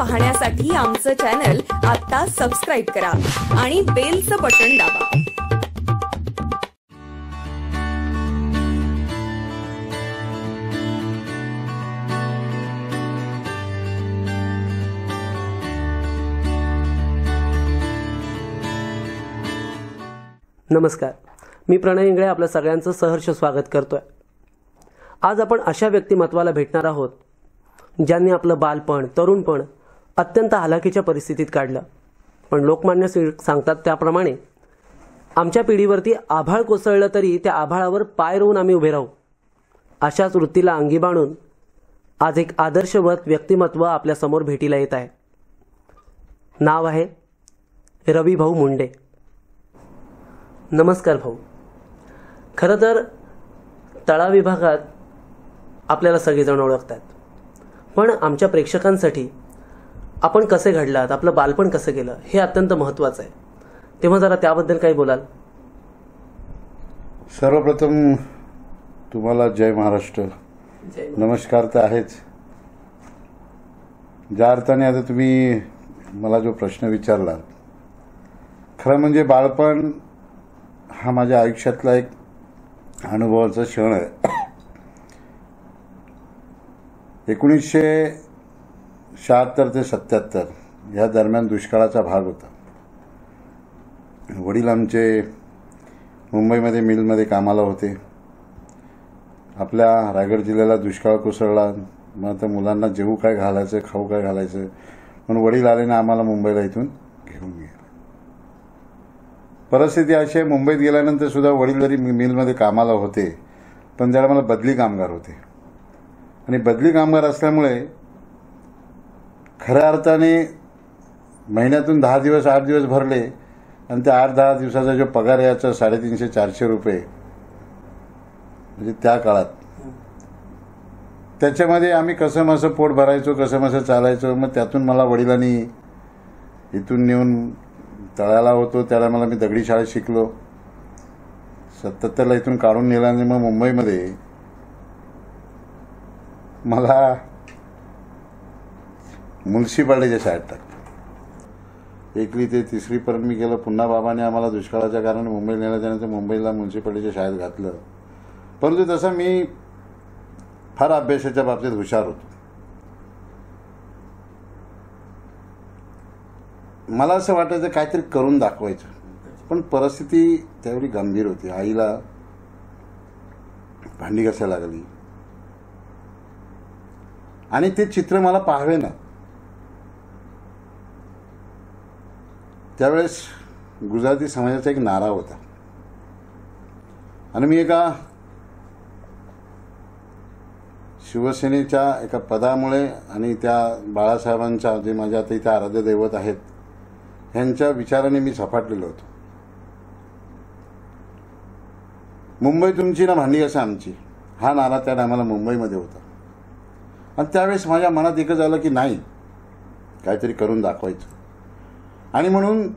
पाहण्यासाठी आमचं चॅनल आता सबस्क्राईब करा आणि बेलचं बटन दाबा. नमस्कार. मी प्रणय इंगळे आपल्या सगळ्यांचं सहर्ष स्वागत करतोय. आज आपण अशा व्यक्तिमत्वाला भेटणार आहोत ज्यांनी आपलं बालपण तरुणपण अत्यंत हालाकीच्या परिस्थितीत काढलं. पण लोकमान्य सी- सांगतात त्याप्रमाणे आमच्या पिढीवरती आभाळ कोसळलं तरी त्या आभाळावर पाय रोवून आम्ही उभे राहू. अशाच वृत्तीला अंगी बाणून आज एक आदर्शवत व्यक्तिमत्व आपल्यासमोर भेटीला येत आहे. नाव आहे रवी भाऊ मुंडे. नमस्कार भाऊ. खरं तर तळा विभागात आपल्याला सगळेजण ओळखतात. पण आमच्या प्रेक्षकांसाठी आपण कसे घडलात? आपलं बालपण कसं गेलं? हे अत्यंत महत्त्वाचं आहे. तेव्हा जरा त्याबद्दल काही बोलाल. सर्वप्रथम तुम्हाला जय महाराष्ट्र. नमस्कार तर आहेच. ज्या अर्थाने आता तुम्ही मला जो प्रश्न विचारला खरं म्हणजे बाळपण हा माझ्या आयुष्यातला एक अनुभवाचा क्षण आहे. एकोणीसशे शहात्तर ते सत्याहत्तर ह्या दरम्यान दुष्काळाचा भाग होता. वडील आमचे मुंबईमध्ये मिलमध्ये कामाला होते. आपल्या रायगड जिल्ह्याला दुष्काळ कोसळला. मग आता मुलांना जेवू काय घालायचं खाऊ काय घालायचं म्हणून वडील आले ना आम्हाला मुंबईला इथून घेऊन गेले. परिस्थिती अशी आहे मुंबईत गेल्यानंतर सुद्धा वडील जरी मिलमध्ये कामाला होते पण त्याला मला बदली कामगार होते. आणि बदली कामगार असल्यामुळे खऱ्या अर्थाने महिन्यातून दहा दिवस आठ दिवस भरले आणि त्या आठ दहा दिवसाचा जो पगार याचा साडेतीनशे चारशे रुपये. म्हणजे त्या काळात. त्याच्यामध्ये आम्ही कसं मसं पोट भरायचो कसं मसं चालायचो मग त्यातून मला वडिलांनी इथून नेऊन तळाला होतो त्याला मला मी दगडी शाळेत शिकलो. सत्याहत्तरला इथून काढून नेला आणि मग मुंबईमध्ये मला म्युन्सिपाल्टीच्या शाळेत टाकलं एकवी ते तिसरीपर्यंत मी गेलो पुन्हा बाबाने आम्हाला दुष्काळाच्या कारण मुंबईला नेलं त्यानंतर मुंबईला म्युन्सिपाल्टीच्या शाळेत घातलं. परंतु तसं मी फार अभ्यासाच्या बाबतीत हुशार होतो. मला असं वाटायचं काहीतरी करून दाखवायचं. पण परिस्थिती त्यावेळी गंभीर होती. आईला भांडी घसायला लागली. आणि ते चित्र मला पाहावे ना त्यावेळेस गुजराती समाजाचा एक नारा होता. आणि मी एका शिवसेनेच्या एका पदामुळे आणि त्या बाळासाहेबांच्या जे माझ्या आता इथे आराध्य दैवत आहेत ह्यांच्या विचाराने मी झपाटलेलो होतो. मुंबई तुमची ना भांडी असं आमची. हा नारा त्या टायमाला मुंबईमध्ये होता. आणि त्यावेळेस माझ्या मनात एकच आलं की नाही काहीतरी करून दाखवायचं. आणि म्हणून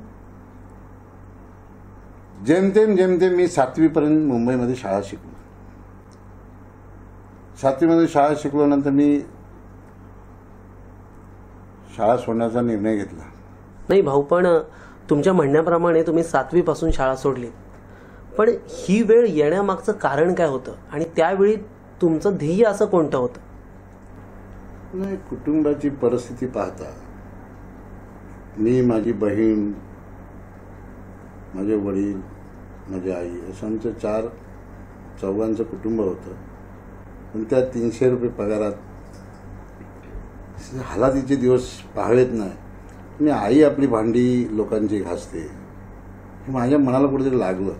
जेमतेम जेमतेम मी सातवीपर्यंत मुंबईमध्ये शाळा शिकलो. सातवीमध्ये शाळा शिकलो नंतर मी शाळा सोडण्याचा निर्णय घेतला. नाही भाऊ पण तुमच्या म्हणण्याप्रमाणे तुम्ही सातवीपासून शाळा सोडली. पण ही वेळ येण्यामागचं कारण काय होतं? आणि त्यावेळी तुमचं ध्येय असं कोणतं होतं? नाही कुटुंबाची परिस्थिती पाहता मी माझी बहीण माझे वडील माझी आई असं आमचं चार चौघांचं कुटुंब होतं. पण त्या तीनशे रुपये पगारात हालातीचे दिवस पाहावेत नाही. आणि आई आपली भांडी लोकांची घासते. हे माझ्या मनाला कुठेतरी लागलं.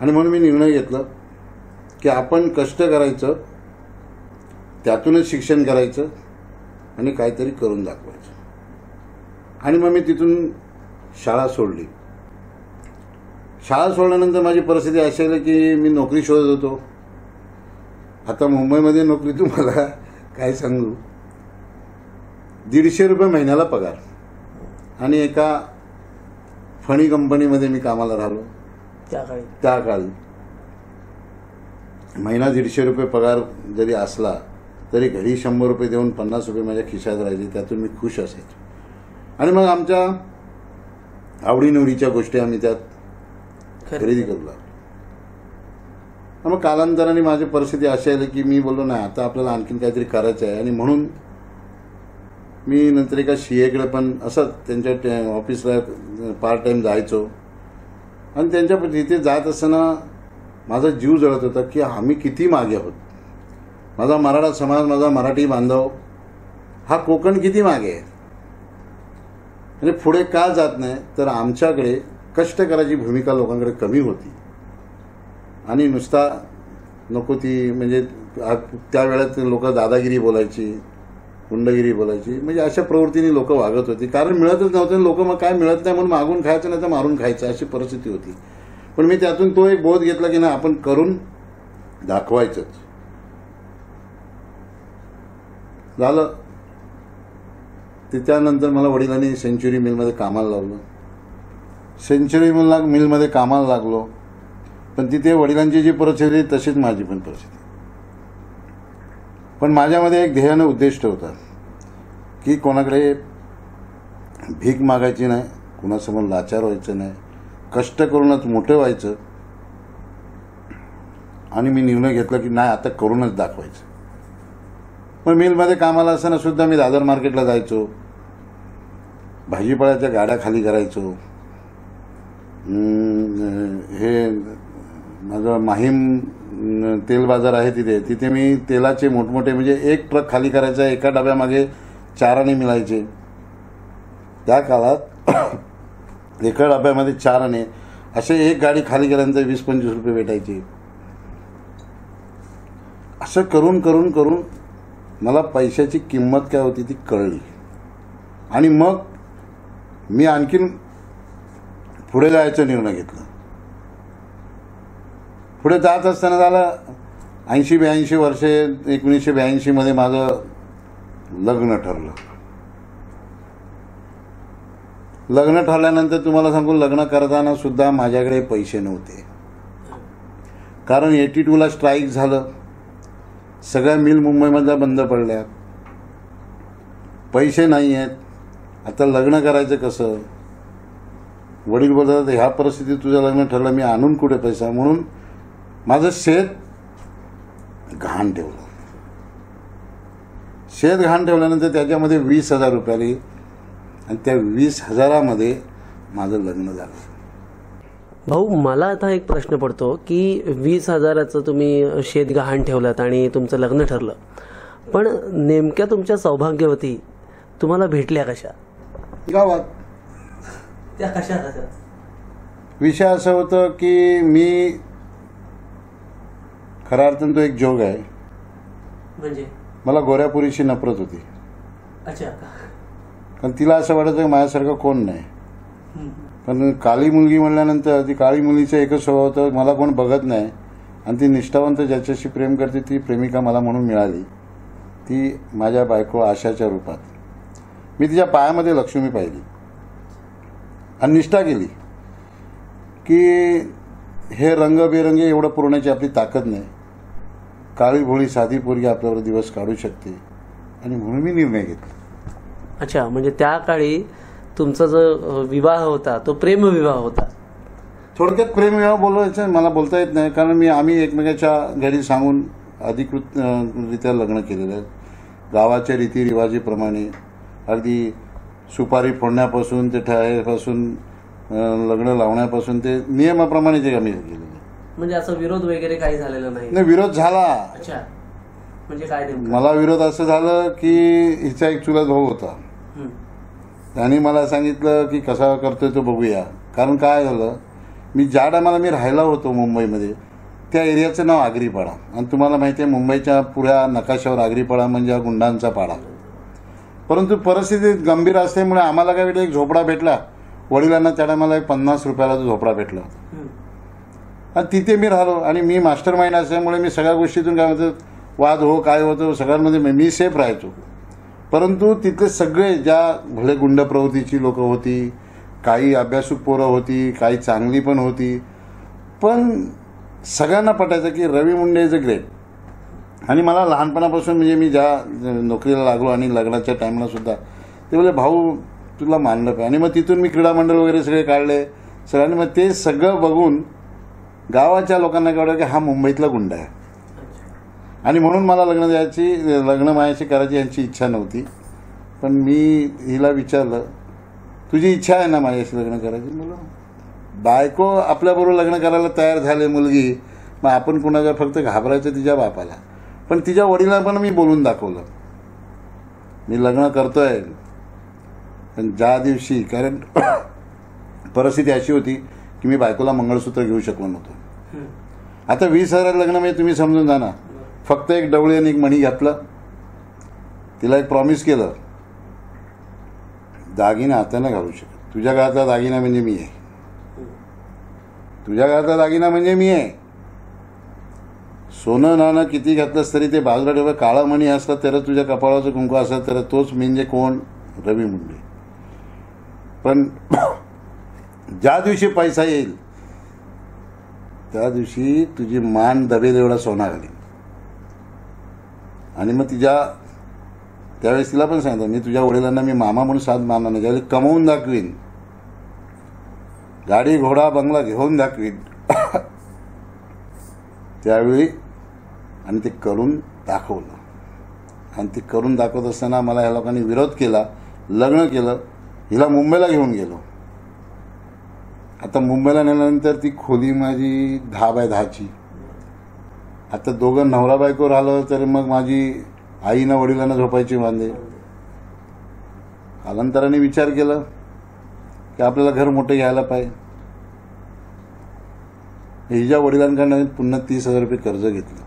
आणि म्हणून मी निर्णय घेतला की आपण कष्ट करायचं त्यातूनच शिक्षण करायचं आणि काहीतरी करून दाखवायचं. आणि मग मी तिथून शाळा सोडली. शाळा सोडल्यानंतर माझी परिस्थिती अशी आली की मी नोकरी शोधत होतो. आता मुंबईमध्ये नोकरी तुम्हाला काय सांगू? दीडशे रुपये महिन्याला पगार. आणि एका फणी कंपनीमध्ये मी कामाला राहिलो. त्या काळी. त्या काळी. महिना दीडशे रुपये पगार जरी असला तरी घरी शंभर रुपये देऊन पन्नास रुपये माझ्या खिशात राहिले त्यातून मी खुश असायचो. आणि मग आमच्या आवडीनिवडीच्या गोष्टी आम्ही त्यात खरं. खरेदी करू. लागलो. मग कालांतराने माझी परिस्थिती अशी आली की मी बोललो नाही आता आपल्याला आणखीन काहीतरी करायचं आहे. आणि म्हणून मी नंतर एका शिएकडे पण असंच त्यांच्या टे- ऑफिसला पार्ट टाइम जायचो. आणि त्यांच्या तिथे जात असताना माझा जीव जळत होता की आम्ही किती मागे आहोत. माझा मराठा समाज माझा मराठी बांधव हा कोकण किती मागे आहे? आणि पुढे का जात नाही तर आमच्याकडे कष्ट करायची भूमिका लोकांकडे कमी होती. आणि नुसता नको ती म्हणजे त्यावेळेत लोक दादागिरी बोलायची गुंडगिरी बोलायची म्हणजे अशा प्रवृत्तीने लोक वागत होती. कारण मिळतच नव्हतं लोक मग काय मिळत नाही म्हणून मागून खायचं नाही तर मारून खायचं अशी परिस्थिती होती. पण मी त्यातून तो एक बोध घेतला की नाही आपण करून दाखवायचंच. झालं. ते त्यानंतर मला वडिलांनी सेंच्युरी मिलमध्ये कामाला लावलं. सेंच्युरी मिल मिलमध्ये कामाला लागलो. पण तिथे वडिलांची जी परिस्थिती तशीच माझी पण परिस्थिती. पण माझ्यामध्ये एक ध्येयानं उद्दिष्ट होता की कोणाकडे भीक मागायची नाही कुणासमोर लाचार व्हायचं नाही कष्ट करूनच मोठं व्हायचं आणि मी निर्णय घेतला की नाही आता करूनच दाखवायचं. मग मिलमध्ये कामाला असताना सुद्धा मी दादर मार्केटला जायचो. भाजीपाळ्याच्या गाड्या खाली करायचो. हे माझं माहीम तेल बाजार आहे तिथे. तिथे मी तेलाचे मोठमोठे म्हणजे एक ट्रक खाली करायचा एका डब्यामागे चाराने मिळायचे त्या काळात एका डब्यामध्ये चार आणे असे एक गाडी खाली केल्यानंतर वीस पंचवीस रुपये भेटायचे. असं करून करून करून मला पैशाची किंमत काय होती ती कळली. आणि मग मी आणखीन पुढे जायचा निर्णय घेतला. पुढे जात असताना झालं ऐंशी ब्याऐंशी वर्षे एकोणीसशे ब्याऐंशीमध्ये माझं लग्न ठरलं. लग्न ठरल्यानंतर तुम्हाला सांगू लग्न करताना सुद्धा माझ्याकडे पैसे नव्हते. कारण एटी टूला स्ट्राईक झालं. सगळ्या मिल मुंबईमधल्या बंद पडल्या पैसे नाही आहेत आता लग्न करायचं कसं? वडील बोलतात ह्या परिस्थितीत तुझं लग्न ठरलं मी आणून कुठे पैसा? म्हणून माझं शेत घाण ठेवलं. शेत घाण ठेवल्यानंतर त्याच्यामध्ये वीस हजार रुपये आणि त्या वीस हजारामध्ये माझं लग्न झालं. भाऊ मला आता एक प्रश्न पडतो की वीस हजाराचं तुम्ही शेत गहाण ठेवलात आणि तुमचं लग्न ठरलं. पण नेमक्या तुमच्या सौभाग्यवती तुम्हाला भेटल्या कशा? गावात. त्या कशा विषय असं होतं की मी खऱ्या अर्थानं तो एक जोग आहे. म्हणजे? मला गोऱ्यापुरीशी नफरत होती. अच्छा. कारण तिला असं वाटायचं की माझ्यासारखं कोण नाही. पण काळी मुलगी म्हणल्यानंतर ती काळी मुलीचं एकच स्वभाव तर मला कोण बघत नाही. आणि ती निष्ठावंत ज्याच्याशी प्रेम करते ती प्रेमिका मला म्हणून मिळाली. ती माझ्या बायको आशाच्या रूपात. मी तिच्या पायामध्ये लक्ष्मी पाहिली. आणि निष्ठा केली. की हे रंगबेरंगी एवढं पुरवण्याची आपली ताकद नाही. काळी भोळी साधी पोरगी आपल्यावर दिवस काढू शकते. आणि म्हणून मी निर्णय घेतला. अच्छा म्हणजे त्या काळी तुमचा जो विवाह होता तो प्रेमविवाह होता. थोडक्यात प्रेमविवाह बोलायचं मला बोलता येत नाही कारण मी आम्ही एकमेकाच्या घरी सांगून अधिकृत अ, रित्या लग्न केलेलं आहे. गावाच्या रीतिरिवाजीप्रमाणे अगदी सुपारी फोडण्यापासून ते ठरापासून लग्न लावण्यापासून ते नियमाप्रमाणे जे आम्ही केलेलं आहे. म्हणजे असं विरोध वगैरे काही झालेला नाही? नाही विरोध झाला. अच्छा. म्हणजे काय मला विरोध असं झालं की हिचा एक चुलत भाऊ होता. त्याने मला सांगितलं की कसा करतोय तो बघूया. कारण काय झालं? मी ज्या टायमाला मी राहायला होतो मुंबईमध्ये त्या एरियाचं नाव आगरीपाडा. आणि तुम्हाला माहिती आहे मुंबईच्या पुऱ्या नकाशावर आगरीपाडा म्हणजे हा गुंडांचा पाडा. परंतु परिस्थिती गंभीर असल्यामुळे आम्हाला काय भेटलं? एक झोपडा भेटला. वडिलांना त्या टायमाला एक पन्नास रुपयाला तो झोपडा भेटला. आणि तिथे मी राहिलो. आणि मी मास्टर माइंड असल्यामुळे मी सगळ्या गोष्टीतून काय होतं? वाद हो काय होतो? सगळ्यांमध्ये मी सेफ राहायचो. परंतु तिथले सगळे ज्या भलेगुंड प्रवृत्तीची लोक होती काही अभ्यासू पोरं होती काही चांगली पण होती पण सगळ्यांना पटायचं की Ravi Munde is a great. आणि मला लहानपणापासून म्हणजे मी ज्या नोकरीला लागलो आणि लग्नाच्या टायमाला सुद्धा ते बोले भाऊ तुला मानलं पाहिजे आणि मग तिथून मी क्रीडा मंडळ वगैरे सगळे काढले. सगळ्यांनी मग ते सगळं बघून गावाच्या लोकांना कळलं की हा मुंबईतला गुंड आहे. आणि म्हणून मला लग्न द्यायची लग्न मायाची करायची यांची इच्छा नव्हती. पण मी हिला विचारलं तुझी इच्छा आहे ना माझ्याशी लग्न करायची? मुलं बायको आपल्याबरोबर लग्न करायला तयार झाले मुलगी मग आपण कुणाच्या फक्त घाबरायचं तिच्या बापाला. पण तिच्या वडिलांना पण मी बोलून दाखवलं. मी लग्न करतोय. पण ज्या दिवशी कारण परिस्थिती अशी होती की मी बायकोला मंगळसूत्र घेऊ शकलो नव्हतो. आता वीस हजार लग्न म्हणजे तुम्ही समजून जा ना. फक्त एक डवळी आणि एक मणी घातलं. तिला एक प्रॉमिस केलं. दागिना हाताने घालू शकत. तुझ्या घरातला दागिना म्हणजे मी आहे. तुझ्या घरातला दागिना म्हणजे मी आहे. सोनं नाणं किती घातलंस तरी ते बाजूला ठेवलं. काळा मणी असला तर तुझ्या कपाळाचं कुंकू असलं तर तोच म्हणजे कोण? रवी मुंडे. पण ज्या दिवशी पैसा येईल त्या दिवशी तुझी मान दबेल एवढा सोना घाली आणि मग तिच्या त्यावेळेस तिला पण सांगितलं मी तुझ्या वडिलांना मी मामा म्हणून साथ मानणार नाही. ज्यावेळी कमवून दाखवीन गाडी घोडा बंगला घेऊन दाखवीन. त्यावेळी आणि ते करून दाखवलं. आणि ते करून दाखवत असताना मला ह्या लोकांनी विरोध केला लग्न केलं हिला मुंबईला घेऊन गेलो. आता मुंबईला नेल्यानंतर ती खोली माझी दहा बाय दहाची. आता दोघं नवरा बायको राहिलं तर मग माझी आईनं वडिलांना झोपायची बांधे कालांतराने विचार केला की आपल्याला घर मोठं घ्यायला पाहिजे हिच्या वडिलांकडनं पुन्हा तीस हजार रुपये कर्ज घेतलं.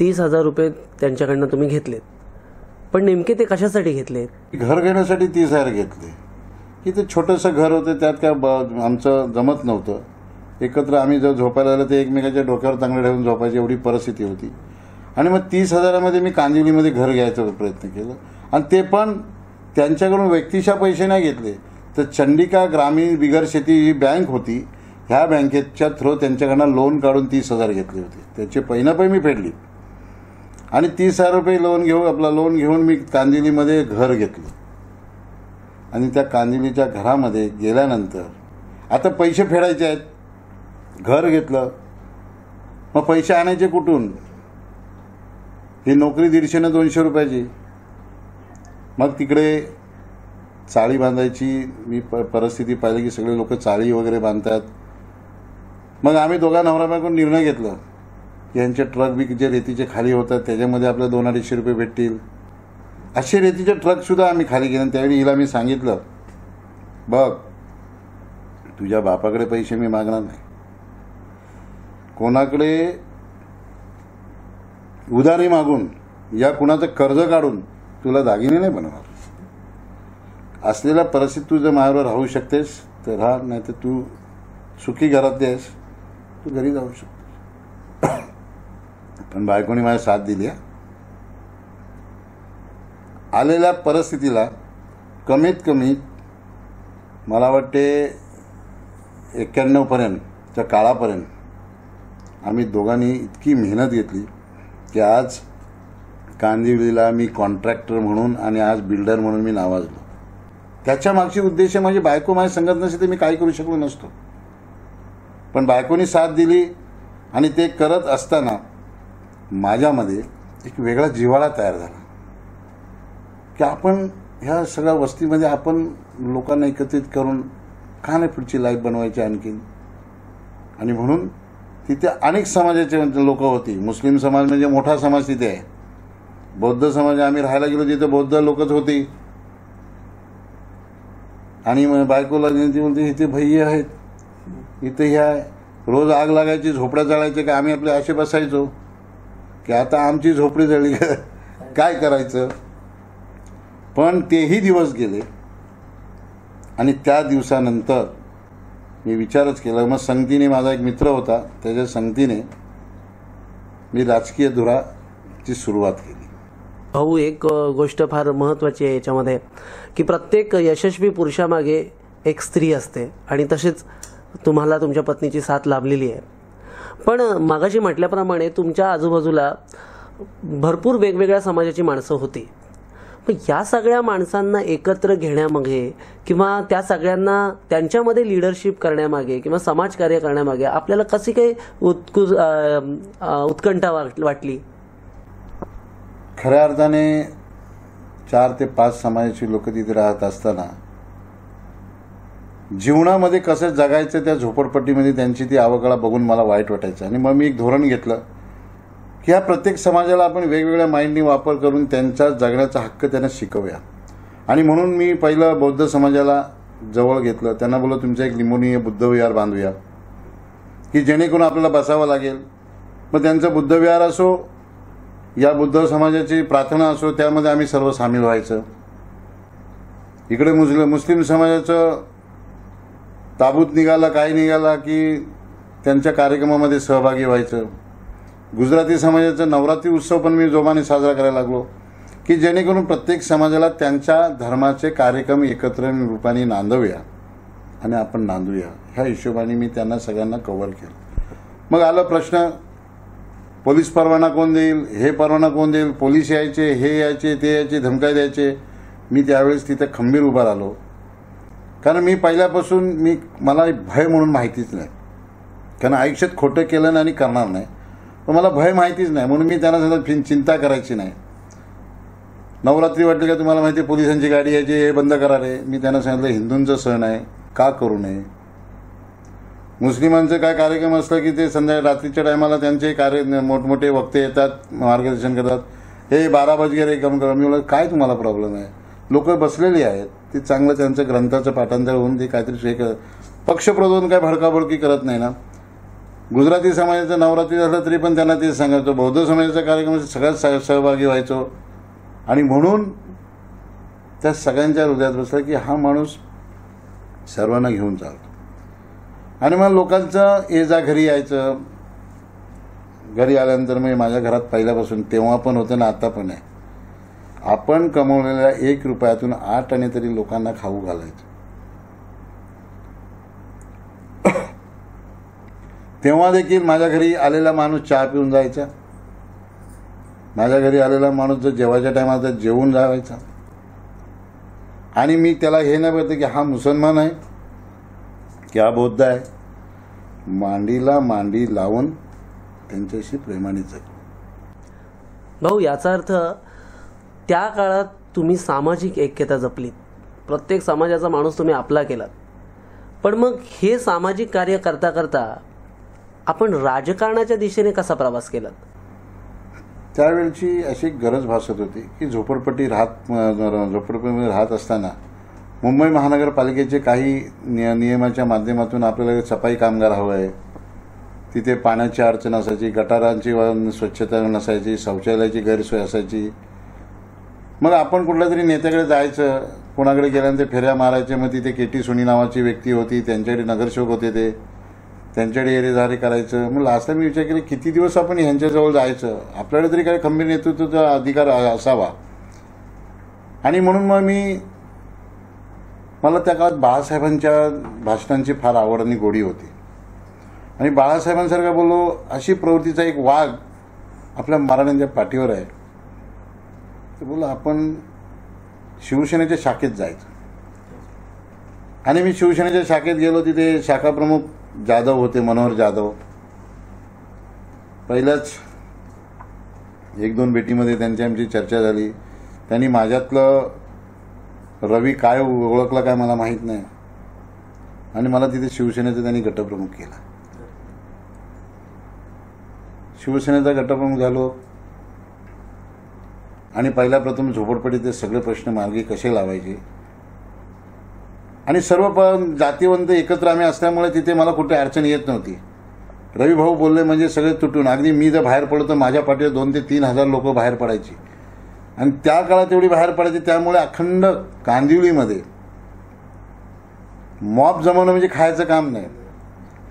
तीस हजार रुपये त्यांच्याकडनं तुम्ही घेतलेत. पण नेमके ते कशासाठी घेतलेत? घर घेण्यासाठी तीस हजार घेतले. की ते छोटंसं घर होतं त्यात काय आमचं जमत नव्हतं. एकत्र आम्ही जर झोपायला आलं ते एकमेकाच्या डोक्यावर चांगलं ठेवून झोपायची एवढी परिस्थिती होती. आणि मग तीस हजारामध्ये मी कांदिवलीमध्ये घर घ्यायचा प्रयत्न केला. आणि ते पण त्यांच्याकडून व्यक्तिशा पैसे नाही घेतले. तर चंडिका ग्रामीण बिगर शेती ही बँक होती. ह्या बँकेच्या थ्रू त्यांच्याकडनं लोन काढून तीस हजार घेतले होते. त्याचे पहिनं पै मी फेडली. आणि तीस हजार रुपये लोन घेऊन आपला लोन घेऊन मी कांदिवलीमध्ये घर घेतलं. आणि त्या कांदिवलीच्या घरामध्ये गेल्यानंतर आता पैसे फेडायचे आहेत. घर घेतलं. मग पैसे आणायचे कुठून? ही नोकरी दीडशे ना दोनशे रुपयाची. मग तिकडे चाळी बांधायची. मी प परिस्थिती पाहिली की सगळे लोक चाळी वगैरे बांधतात. मग आम्ही दोघा नवरा बायकून निर्णय घेतला. की यांचे ट्रक बी जे रेतीचे खाली होतात त्याच्यामध्ये आपल्याला दोन अडीचशे रुपये भेटतील. असे रेतीचे ट्रकसुद्धा आम्ही खाली केले आणि त्यावेळी हिला मी सांगितलं बघ तुझ्या बापाकडे पैसे मी मागणार नाही. कोणाकडे उधारी मागून या कुणाचं कर्ज काढून तुला दागिने नाही बनवणार? असलेल्या परिस्थितीत तू जर माझ्यावर राहू शकतेस तर राहा नाही तर तू सुखी घरात आहेस तू घरी जाऊ शकतो पण बायकोने माझ्या साथ दिली आहे आलेल्या परिस्थितीला कमीत कमी मला वाटते एक्क्याण्णवपर्यंतच्या काळापर्यंत आम्ही दोघांनी इतकी मेहनत घेतली की आज कांदिवलीला मी कॉन्ट्रॅक्टर म्हणून आणि आज बिल्डर म्हणून मी नावाजलो. त्याच्या मागची उद्देश माझी बायको माझी संगत नसते तर मी काही करू शकलो नसतो. पण बायकोनी साथ दिली आणि ते करत असताना माझ्यामध्ये एक वेगळा जिव्हाळा तयार झाला. की आपण ह्या सगळ्या वस्तीमध्ये आपण लोकांना एकत्रित करून का नाही पुढची लाईफ बनवायची आणखीन. आणि म्हणून तिथे अनेक समाजाचे लोक होती. मुस्लिम समाज म्हणजे मोठा समाज तिथे. आहे बौद्ध समाज आम्ही राहायला गेलो तिथे बौद्ध लोकच होती. आणि मग बायकोला ती बोलते इथे भय्य आहेत. इथे हे आहे. रोज आग लागायची झोपड्या जळायचे का आम्ही आपले असे बसायचो? की आता आमची झोपडी जळली. काय करायचं? पण तेही दिवस गेले. आणि त्या दिवसानंतर मी विचारच केला. मग संगतीने माझा एक मित्र होता. त्याच्या संगतीने मी राजकीय धुराची सुरुवात केली. भाऊ एक गोष्ट फार महत्वाची आहे याच्यामध्ये की प्रत्येक यशस्वी पुरुषामागे एक स्त्री असते आणि तसेच तुम्हाला तुमच्या पत्नीची साथ लाभलेली आहे. पण मागाशी म्हटल्याप्रमाणे तुमच्या आजूबाजूला भरपूर वेगवेगळ्या समाजाची माणसं होती. पण या सगळ्या माणसांना एकत्र घेण्यामागे किंवा त्या सगळ्यांना त्यांच्यामध्ये लिडरशिप करण्यामागे किंवा समाजकार्य करण्यामागे आपल्याला कशी काही उत्कुज उत्कंठा वाट- वाटली? खऱ्या अर्थाने चार ते पाच समाजाची लोक तिथे राहत असताना जीवनामध्ये कसं जगायचं त्या झोपडपट्टीमध्ये त्यांची ती आवकळा बघून मला वाईट वाटायचं. आणि मग मी एक धोरण घेतलं. ह्या प्रत्येक समाजाला आपण वेगवेगळ्या माइंडनी वापर करून त्यांचा जगण्याचा हक्क त्यांना शिकवूया. आणि म्हणून मी पहिलं बौद्ध समाजाला जवळ घेतलं. त्यांना बोललो तुमचं एक लिंबोनी बुद्धविहार बांधूया. की जेणेकरून आपल्याला बसावं लागेल. मग त्यांचं बुद्धविहार असो या बुद्ध समाजाची प्रार्थना असो त्यामध्ये आम्ही सर्व सामील व्हायचं. इकडे मुस्लिम मुस्लिम समाजाचं ताबूत निघाला काय निघाला की त्यांच्या कार्यक्रमामध्ये सहभागी व्हायचं. गुजराती समाजाचा नवरात्री उत्सव पण मी जोमाने साजरा करायला लागलो. की जेणेकरून प्रत्येक समाजाला त्यांच्या धर्माचे कार्यक्रम एकत्र रूपाने नांदवूया आणि आपण नांदूया. ह्या हिशोबाने मी त्यांना सगळ्यांना कव्हर केलं. मग आला प्रश्न पोलीस परवाना कोण देईल? हे परवाना कोण देईल? पोलीस यायचे हे यायचे ते यायचे धमकाय द्यायचे. मी त्यावेळेस तिथे खंबीर उभा राहिलो. कारण मी पहिल्यापासून मी मला भय म्हणून माहितीच नाही. कारण आयुष्यात खोटं केलं नाही आणि करणार नाही. पण मला भय माहितीच नाही. म्हणून मी त्यांना सांगितलं चिंता करायची नाही. नवरात्री वाटली का तुम्हाला माहिती आहे, पोलिसांची गाडी यायची हे बंद करा रे मी त्यांना सांगितलं हिंदूंचं सण आहे का करू नये? मुस्लिमांचं काय कार्यक्रम असलं की ते संध्याकाळी रात्रीच्या टायमाला त्यांचे कार्य मोठमोठे वक्ते येतात मार्गदर्शन करतात. हे बारा बजगे कम करा मी म्हणलं काय तुम्हाला प्रॉब्लेम आहे? लोक बसलेली आहेत. ते चांगलं त्यांचं ग्रंथाचं पाठांतर होऊन ते काहीतरी हे करत पक्षप्रदोन काय भडकाभडकी करत नाही ना? गुजराती समाजाचं नवरात्री झालं तरी पण त्यांना ते सांगायचो. बौद्ध समाजाचा कार्यक्रम सगळ्यात सह- सहभागी व्हायचो. आणि म्हणून त्या सगळ्यांच्या हृदयात बसला की हा माणूस सर्वांना घेऊन चालतो. आणि मग लोकांचं ये जा घरी यायचं. घरी आल्यानंतर मी माझ्या घरात पहिल्यापासून तेव्हा पण होतं ना आता पण आहे. आपण कमवलेल्या एक रुपयातून आठ आणि तरी लोकांना खाऊ घालायचं. तेव्हा देखील माझ्या घरी आलेला माणूस चहा पिऊन जायचा. माझ्या घरी आलेला माणूस जर जेवायच्या टायमाला जेवून जावायचा. आणि मी त्याला हे नाही बघते की हा मुसलमान आहे की हा बौद्ध आहे. मांडीला मांडी लावून त्यांच्याशी प्रेमाने जग. भाऊ याचा अर्थ त्या काळात तुम्ही सामाजिक ऐक्यता जपलीत. प्रत्येक समाजाचा माणूस तुम्ही आपला केलात. पण मग हे सामाजिक कार्य करता करता आपण राजकारणाच्या दिशेने कसा प्रवास केला त्यावेळची अशी एक गरज भासत होती की झोपडपट्टी राहत झोपडपट्टीमध्ये राहत असताना मुंबई महानगरपालिकेचे काही निय नियमाच्या माध्यमातून आपल्याला सफाई कामगार हवं आहे तिथे पाण्याची अडचण असायची गटारांची स्वच्छता नसायची शौचालयाची गैरसोय असायची. मग आपण कुठल्या तरी नेत्याकडे जायचं कोणाकडे गेल्यानंतर फेऱ्या मारायचे मग तिथे केटी सोनी नावाची व्यक्ती होती त्यांच्याकडे नगरसेवक होते ते. त्यांच्याकडे एरेझारे करायचं. मग लास्ट टाइम मी विचार केला किती दिवस आपण ह्यांच्याजवळ जायचं? आपल्याकडे तरी काही खंबीर नेतृत्वाचा अधिकार असावा. आणि म्हणून मग मी मला त्या काळात बाळासाहेबांच्या भाषणांची फार आवड आणि गोडी होती. आणि बाळासाहेबांसारखा बोललो अशी प्रवृत्तीचा एक वाघ आपल्या महाराजांच्या पाठीवर आहे. तर बोललो आपण शिवसेनेच्या शाखेत जायचं. आणि मी शिवसेनेच्या शाखेत गेलो तिथे शाखा प्रमुख जाधव होते मनोहर जाधव. पहिलंच एक दोन भेटीमध्ये त्यांची आमची चर्चा झाली. त्यांनी माझ्यातलं रवी काय ओळखला काय मला माहीत नाही. आणि मला तिथे शिवसेनेचा त्यांनी गटप्रमुख केला. शिवसेनेचा गटप्रमुख झालो. आणि पहिल्या प्रथम झोपडपट्टीचे सगळे प्रश्न मार्गी कसे लावायचे? आणि सर्व प- जातीवंत एकत्र आम्ही असल्यामुळे तिथे मला कुठे अडचण येत नव्हती. रविभाऊ बोलले म्हणजे सगळे तुटून. अगदी मी जर बाहेर पडलो तर माझ्या पाठीवर दोन ते तीन हजार लोक बाहेर पडायची. आणि त्या काळात एवढी बाहेर पडायची त्यामुळे अखंड कांदिवलीमध्ये मॉब जमवणं म्हणजे खायचं काम नाही.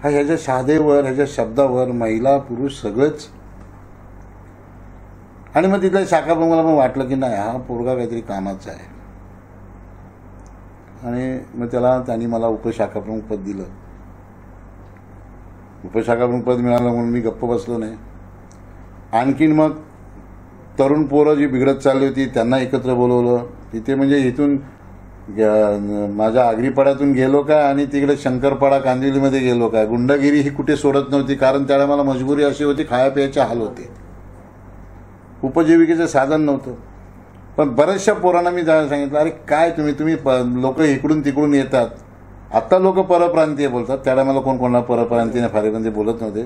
हा ह्याच्या शादेवर ह्याच्या शब्दावर महिला पुरुष सगळेच. आणि मग तिथल्या शाखा मला पण वाटलं की नाही हा पोरगा काहीतरी कामाचा आहे. आणि मग त्याला त्यांनी मला उपशाखाप्रमुख पद दिलं. उपशाखाप्रमुख पद मिळालं म्हणून मी गप्प बसलो नाही. आणखीन मग तरुण पोरं जी बिघडत चालली होती त्यांना एकत्र बोलवलं. तिथे म्हणजे इथून माझ्या आगरीपाड्यातून गेलो काय आणि तिकडे शंकरपाडा कांदिवलीमध्ये गेलो काय गुंडगिरी ही कुठे सोडत नव्हती कारण त्याला मला मजबुरी अशी होती खाया प्यायचे हाल होते. उपजीविकेचं साधन नव्हतं. पण बऱ्याचशा पोरांना मी जायला सांगितलं अरे काय तुम्ही? तुम्ही लोक इकडून तिकडून येतात. आत्ता लोक परप्रांतीय बोलतात. त्या टायमाला कोण कोणाला परप्रांतीय फारेप्रांतीय बोलत नव्हते.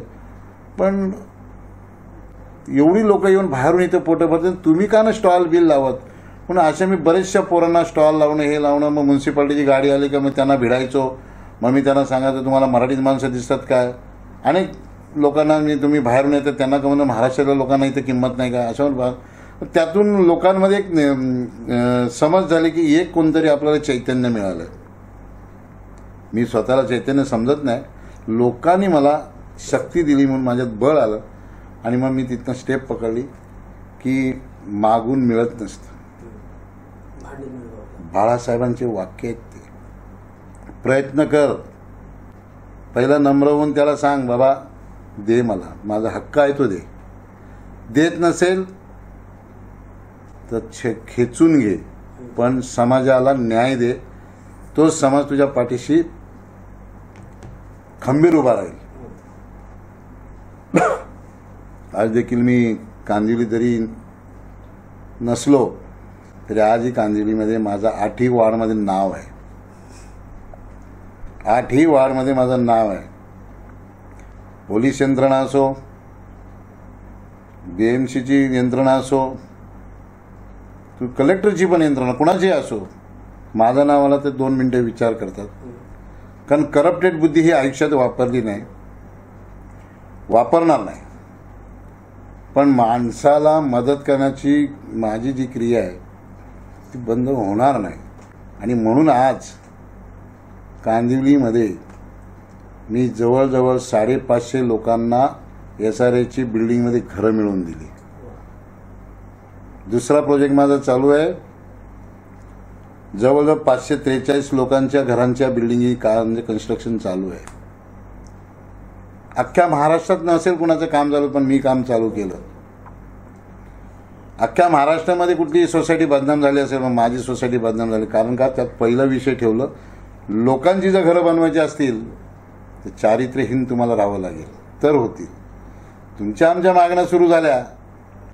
पण एवढी लोक येऊन बाहेरून इथं पोटं भरतात. तुम्ही का ना स्टॉल बिल लावत? म्हणून अशा मी बरेचशा पोरांना स्टॉल लावणं हे लावणं मग म्युन्सिपाल्टीची गाडी आली का मग त्यांना भिडायचो. मग मी त्यांना सांगायचं तुम्हाला मराठीत माणसं दिसतात काय अनेक लोकांना मी तुम्ही बाहेरून येतात त्यांना का म्हणून महाराष्ट्रातल्या लोकांना इथं किंमत नाही का? अशा त्यातून लोकांमध्ये एक समज झाली की एक कोणतरी आपल्याला चैतन्य मिळालं मी स्वतःला चैतन्य समजत नाही. लोकांनी मला शक्ती दिली म्हणून माझ्यात बळ आलं आणि मग मी तिथनं स्टेप पकडली की मागून मिळत नसतं. बाळासाहेबांचे वाक्य आहेत ते. प्रयत्न कर. पहिला नम्र होऊन त्याला सांग बाबा दे मला. माझा हक्क आहे तो दे. देत नसेल तर छे खेचून घे. पण समाजाला न्याय दे. तो समाज तुझ्या पाठीशी खंबीर उभा राहील. आज देखील मी कांदिवली जरी नसलो तरी आजही कांदिवलीमध्ये माझं आठही वार्डमध्ये नाव आहे. आठही वार्डमध्ये माझं नाव आहे. पोलीस यंत्रणा असो बीएमसीची यंत्रणा असो कलेक्टरची पण यंत्रणा कुणाची असो माझं नावाला ते तर दोन मिनटे विचार करतात. कारण करप्टेड बुद्धी ही आयुष्यात वापरली नाही. वापरणार नाही. पण माणसाला मदत करण्याची माझी जी क्रिया आहे ती बंद होणार नाही. आणि म्हणून आज कांदिवलीमध्ये मी जवळजवळ साडेपाचशे लोकांना एस आर एची बिल्डिंगमध्ये घरं मिळवून दिली. दुसरा प्रोजेक्ट माझा चालू आहे. जवळजवळ पाचशे त्रेचाळीस लोकांच्या घरांच्या बिल्डिंग का म्हणजे कन्स्ट्रक्शन चालू आहे. अख्ख्या महाराष्ट्रात नसेल कुणाचं काम चालू पण मी काम चालू केलं. अख्ख्या महाराष्ट्रामध्ये कुठलीही सोसायटी बदनाम झाली असेल मग माझी सोसायटी बदनाम झाली. कारण का? त्यात पहिला विषय ठेवलं लोकांची जर घरं बनवायची असतील तर चारित्र्यहीन तुम्हाला राहावं लागेल. तर होतील. तुमच्या आमच्या मागण्या सुरू झाल्या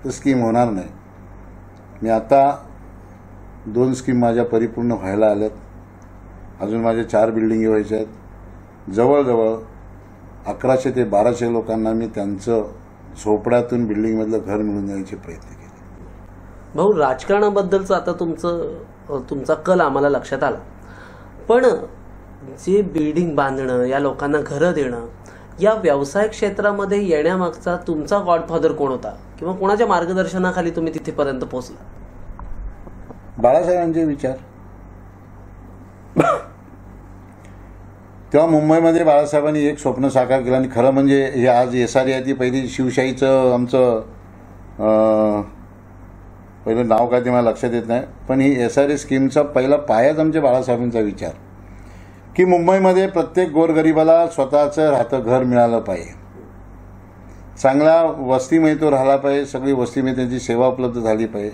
तर स्कीम होणार नाही. मी आता दोन स्कीम माझ्या परिपूर्ण व्हायला आल्यात. अजून माझ्या चार बिल्डिंगी व्हायच्या आहेत. जवळजवळ अकराशे ते बाराशे लोकांना मी त्यांचं झोपड्यातून बिल्डिंगमधलं घर मिळून देण्याचे प्रयत्न केले. भाऊ राजकारणाबद्दलचं आता तुमचं तुमचा कल आम्हाला लक्षात आला. पण जे बिल्डिंग बांधणं या लोकांना घरं देणं या व्यवसाय क्षेत्रामध्ये येण्यामागचा तुमचा गॉडफादर कोण होता? किंवा कोणाच्या मार्गदर्शनाखाली तुम्ही तिथेपर्यंत पोहोचला? बाळासाहेबांचे विचार. तेव्हा मुंबईमध्ये बाळासाहेबांनी एक स्वप्न साकार केलं आणि खरं म्हणजे हे आज एस आर ती पहिली शिवशाहीचं आमचं पहिलं नाव काय ते मला लक्षात येत नाही. पण ही एस आर ए स्कीमचा पहिला पायाच आमच्या बाळासाहेबांचा विचार. की मुंबईमध्ये प्रत्येक गोरगरिबाला स्वतःचं राहतं घर मिळालं पाहिजे. चांगला वस्तीमध्ये तो राहिला पाहिजे सगळी वस्तीमध्ये त्यांची सेवा उपलब्ध झाली पाहिजे.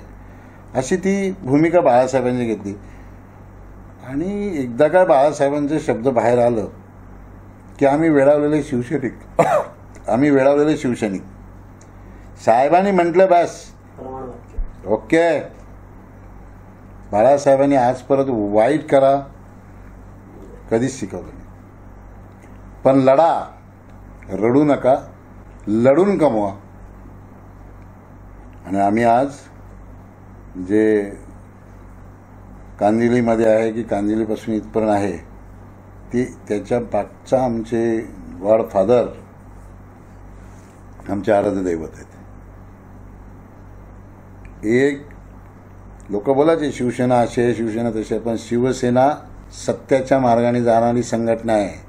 अशी ती भूमिका बाळासाहेबांनी घेतली. आणि एकदा काय बाळासाहेबांचे शब्द बाहेर आलं की आम्ही वेळावलेले शिवसैनिक आम्ही वेळावलेले शिवसैनिक. साहेबांनी म्हटलं बस. ओके. बाळासाहेबांनी आज परत वाईट करा. कधीच शिकवलं नाही. पण लढा रडू नका लढून कमवा. आणि आम्ही आज जे कांदिलीमध्ये आहे की कांदिलीपासून इथपर्यंत आहे ती त्याच्या मागचा आमचे गॉड फादर आमचे आराध्य दैवत आहेत. एक लोक बोलायचे शिवसेना असे शिवसेना तसे पण शिवसेना सत्याच्या मार्गाने जाणारी संघटना आहे.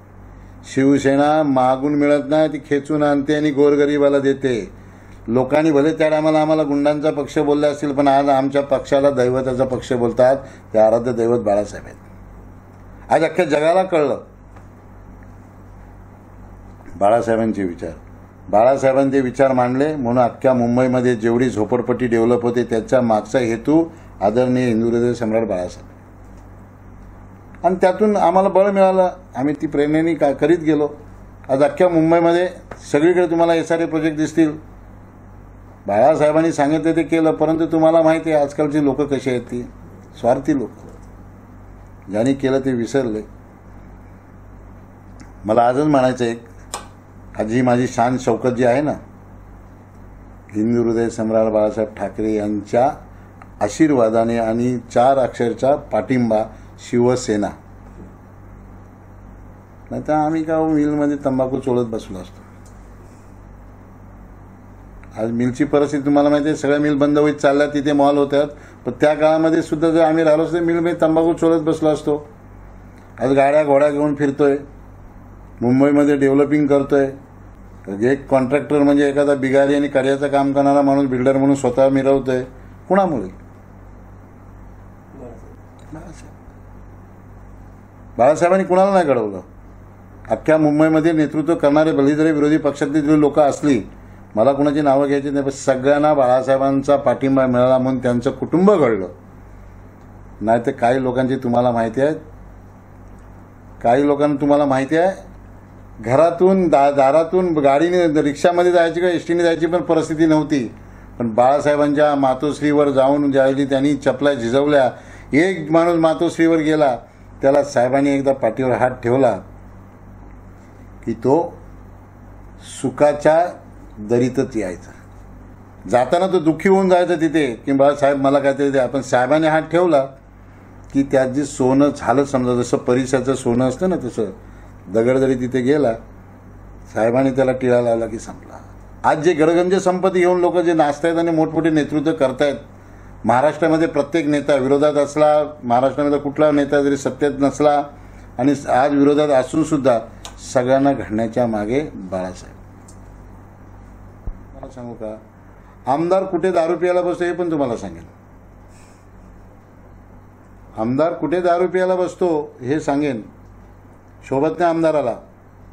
शिवसेना मागून मिळत नाही ती खेचून आणते आणि गोरगरिबाला देते. लोकांनी भले त्या टायमाला आम्हाला गुंडांचा पक्ष बोलले असतील पण आज आमच्या पक्षाला दैवताचा पक्ष बोलतात ते आराध्य दैवत बाळासाहेब आहेत. आज अख्ख्या जगाला कळलं. बाळासाहेबांचे विचार. बाळासाहेबांनी ते विचार मांडले म्हणून अख्ख्या मुंबईमध्ये जेवढी झोपडपट्टी डेव्हलप होते त्याच्या मागचा हेतू आदरणीय हिंदू हृदय सम्राट बाळासाहेब. आणि त्यातून आम्हाला बळ मिळालं. आम्ही ती प्रेरणेने का करीत गेलो. आज अख्ख्या मुंबईमध्ये सगळीकडे तुम्हाला एस आर ए प्रोजेक्ट दिसतील. बाळासाहेबांनी सांगितलं ते केलं परंतु तुम्हाला माहिती आहे आजकालची लोकं कशी आहेत ती? स्वार्थी लोक. ज्यांनी केलं ते विसरले. मला आजच म्हणायचं एक आज माझी शान शौकत जी आहे ना हिंदू हृदय सम्राट बाळासाहेब ठाकरे यांच्या आशीर्वादाने आणि चार अक्षरचा पाठिंबा शिवसेना. नाही तर आम्ही का हो मिलमध्ये तंबाखू चोळत बसलो असतो? आज मिलची परिस्थिती तुम्हाला माहिती आहे सगळ्या मिल बंद होईत चालल्या तिथे मॉल होत्यात. पण त्या काळामध्ये सुद्धा जर आम्ही राहिलो असतो मिलमध्ये तंबाखू चोळत बसलो असतो. आज गाड्या घोड्या घेऊन फिरतोय. मुंबईमध्ये डेव्हलपिंग करतोय. एक कॉन्ट्रॅक्टर म्हणजे एखादा बिगारी आणि कार्याचं काम करणारा माणूस बिल्डर म्हणून स्वतः मिरवतोय. कुणामुळे? बाळासाहेबांनी कुणाला नाही घडवलं? अख्ख्या मुंबईमध्ये नेतृत्व करणारे भले जरी विरोधी पक्षातली जरी लोक असली मला कुणाची नावं घ्यायची नाही पण सगळ्यांना बाळासाहेबांचा पाठिंबा मिळाला म्हणून त्यांचं कुटुंब घडलं. नाही तर काही लोकांची तुम्हाला माहिती आहे. काही लोकांना तुम्हाला माहिती आहे घरातून दा दारातून गाडीने रिक्षामध्ये जायची किंवा एस टीने जायची पण परिस्थिती नव्हती. पण बाळासाहेबांच्या मातोश्रीवर जाऊन ज्यावेळी त्यांनी चपला झिजवल्या एक माणूस मातोश्रीवर गेला त्याला साहेबांनी एकदा पाठीवर हात ठेवला की तो सुखाच्या दरीतच यायचा. जाताना तो दुःखी होऊन जायचा तिथे की बा साहेब मला काहीतरी द्या आपण साहेबांनी हात ठेवला की त्यात जे सोनं झालं समजा जसं परिसरचं सोनं असतं ना तसं दगड जरी तिथे गेला साहेबांनी त्याला टिळा लावला की संपला. आज जे गडगंज संपत्ती घेऊन लोक जे नाचतायत आणि मोठमोठे नेतृत्व करतायत महाराष्ट्रामध्ये प्रत्येक नेता विरोधात असला महाराष्ट्रामध्ये कुठला नेता जरी सत्तेत नसला आणि आज विरोधात असून सुद्धा सगळ्यांना घडण्याच्या मागे बाळासाहेब. मला सांगू का? आमदार कुठे दारू प्यायला बसतो हे पण तुम्हाला सांगेन. आमदार कुठे दारू प्यायला बसतो हे सांगेन शोभत नाही आमदाराला.